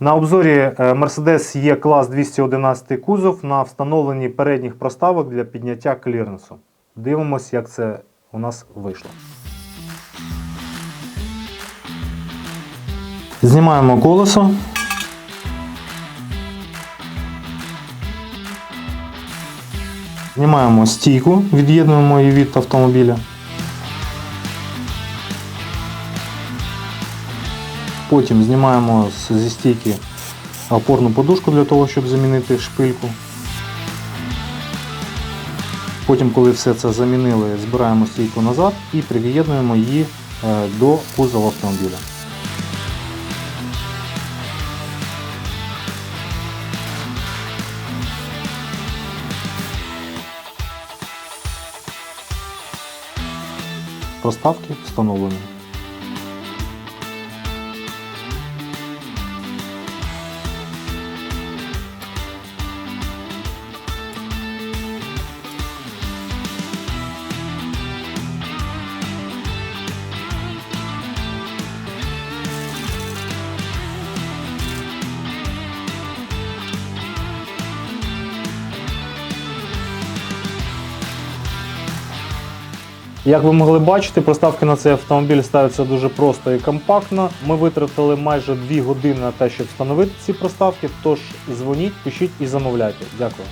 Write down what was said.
На обзорі е, Mercedes є клас 211 кузов на встановленні передніх проставок для підняття кліренсу. Дивимось, як це у нас вийшло. Знімаємо колесо. Знімаємо стійку, від'єднуємо її від автомобіля. Потім знімаємо зі стійки опорну подушку для того, щоб замінити шпильку. Потім, коли все це замінили, збираємо стійку назад і приєднуємо її е, до кузова автомобіля. Проставки встановлені. Як ви могли бачити, проставки на цей автомобіль ставляться дуже просто і компактно. Ми витратили майже 2 години на те, щоб встановити ці проставки. Тож дзвоніть, пишіть і замовляйте. Дякую.